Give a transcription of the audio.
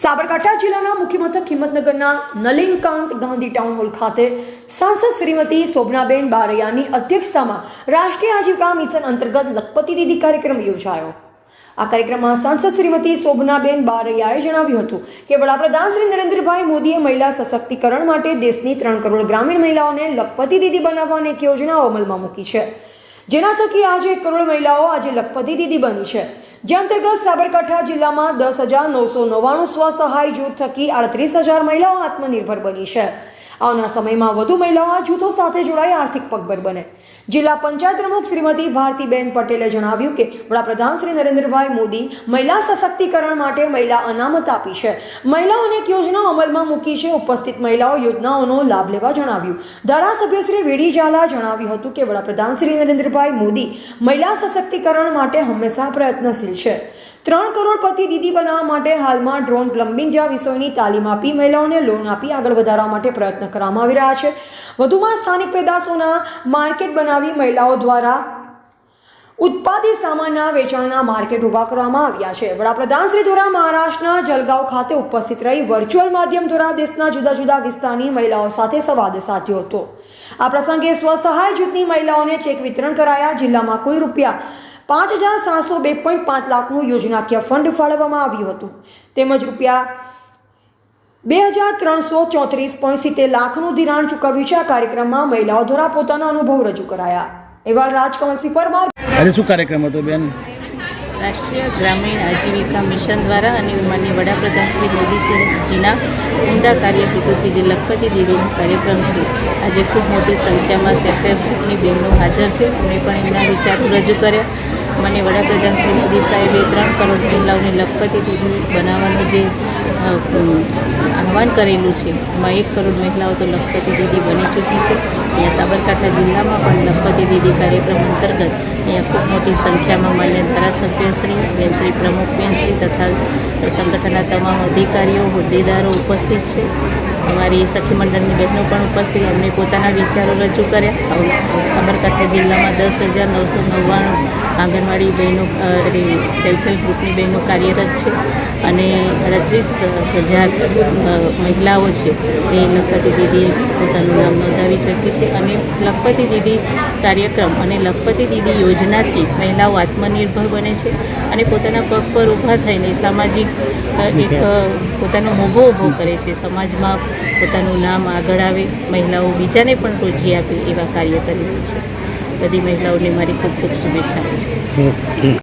સાબરકાંઠા જિલ્લાના મુખ્ય મથક હિંમતનગરના નલિનકાંત ગાંધી ટાઉન હોલ ખાતે સાંસદ શ્રીમતી શોભનાબેન બારૈયાની અધ્યક્ષતામાં રાષ્ટ્રીય આજીવિકા મિશન અંતર્ગત લખપતિ દીદી કાર્યક્રમ યોજાયો. આ કાર્યક્રમમાં સાંસદ શ્રીમતી શોભનાબેન બારૈયાએ જણાવ્યું હતું કે વડાપ્રધાન શ્રી નરેન્દ્રભાઈ મોદીએ મહિલા સશક્તિકરણ માટે દેશની ત્રણ કરોડ ગ્રામીણ મહિલાઓને લખપતિ દીદી બનાવવાની એક યોજનાઓ અમલમાં મૂકી છે. જેના થકી આજે એક કરોડ મહિલાઓ આજે લખપતિ દીદી બની છે. જે અંતર્ગત સાબરકાંઠા જિલ્લામાં દસ હજાર નવસો નવ્વાણું સ્વસહાય જૂથ થકી આડત્રીસ હજાર મહિલાઓ આત્મનિર્ભર બની છે. આવનાર સમયમાં વધુ મહિલાઓ આ જૂથો સાથે જોડાઈ આર્થિક પગભર બને. જિલ્લા પંચાયત પ્રમુખ શ્રીમતી ભારતીબેન પટેલે જણાવ્યું કે, વડાપ્રધાન શ્રી નરેન્દ્રભાઈ મોદી મહિલા સશક્તિકરણ માટે મહિલા અનામત આપી છે. મહિલાઓને એક યોજના અમલમાં મૂકી છે. ઉપસ્થિત મહિલાઓ યોજનાઓનો લાભ લેવા જણાવ્યું. ધારાસભ્ય શ્રી વેડી ઝાલા જણાવ્યું હતું કે, વડાપ્રધાન શ્રી નરેન્દ્રભાઈ મોદી મહિલા સશક્તિકરણ માટે હંમેશા પ્રયત્નશીલ છે. ત્રણ કરોડપતિ દીદી બનાવવા માટે હાલમાં ડ્રોન પ્લમ્બિંગ જેવા વિષયોની તાલીમ આપી મહિલાઓને લોન આપી આગળ વધારવા માટે પ્રયત્ન કરવામાં આવી રહ્યા છે. વધુમાં સ્થાનિક પેદાશોના માર્કેટ બનાવી મહિલાઓ દ્વારા ઉત્પાદિત સામાનના વેચાણના માર્કેટ ઊભા કરવામાં આવ્યા છે. વડાપ્રધાન શ્રી દ્વારા મહારાષ્ટ્રના જલગાંવ ખાતે ઉપસ્થિત રહી વર્ચ્યુઅલ માધ્યમ દ્વારા દેશના જુદા જુદા વિસ્તારની મહિલાઓ સાથે સંવાદ સાધ્યો હતો. આ પ્રસંગે સ્વસહાય જૂથની મહિલાઓને ચેક વિતરણ કરાયા. જિલ્લામાં કુલ રૂપિયા પાંચ હજાર સાતસો બે પોઈન્ટ પાંચ લાખનું યોજનાકીય ફંડ ફાળવવામાં આવ્યું હતું. તેમજ રૂપિયા બે હજાર ત્રણસો ચોત્રીસ પોઈન્ટ સિત્તેર લાખનું ધિરાણ ચૂકવ્યું છે. આ કાર્યક્રમમાં મહિલાઓ દ્વારા પોતાના અનુભવ રજૂ કરાયા. એવા રાજકમલસિંહ પરમાર. આજે શું કાર્યક્રમ હતો બેન? રાષ્ટ્રીય ગ્રામીણ આજીવિકા મિશન દ્વારા અને માન્ય વડાપ્રધાન શ્રી મોદીજીના ઉમદા કાર્ય હેતુથી જે લખપતિ દીદીનો કાર્યક્રમ છે આજે ખૂબ મોટી સંખ્યામાં સેફેફની બહેનો હાજર છે. અમે પણ એમના વિચારો રજૂ કર્યા. મને વડાપ્રધાન શ્રી મોદી સાહેબે ત્રણ કરોડ મહિલાઓને લખપતિ દીદી બનાવવાનું જે આહવાન કરેલું છે, એમાં એક કરોડ મહિલાઓ તો લખપતિ દીદી બની ચૂકી છે. અહીંયા સાબરકાંઠા જિલ્લામાં પણ લખપતિ દીદી કાર્યક્રમ અંતર્ગત અહીંયા ખૂબ મોટી સંખ્યામાં માન્ય ધારાસભ્યશ્રી બેનશ્રી પ્રમુખબેનશ્રી તથા સંગઠનના તમામ અધિકારીઓ, હોદ્દેદારો ઉપસ્થિત છે. અમારી સખી મંડળની બહેનો પણ ઉપસ્થિત. અમને પોતાના વિચારો રજૂ કર્યા. સાબરકાંઠા જિલ્લામાં દસ હજાર નવસો નવ્વાણું આંગણવાડી બહેનો સેલ્ફ હેલ્પ ગ્રુપની બહેનો કાર્યરત છે અને અડત્રીસ હજાર મહિલાઓ છે. એ લખપતિ દીદી પોતાનું નામ નોંધાવી ચૂકી છે. અને લખપતિ દીદી કાર્યક્રમ અને લખપતિ દીદી યોજનાથી મહિલાઓ આત્મનિર્ભર બને છે અને પોતાના પગ પર ઊભા થઈને સામાજિક એક પોતાનો મોભો ઊભો કરે છે. સમાજમાં પોતાનું નામ આગળ આવે, મહિલાઓ બીજાને પણ રોજી આપે એવા કાર્ય કરી રહી છે. બધી મહિલાઓને મારી ખૂબ ખૂબ શુભેચ્છાઓ છે.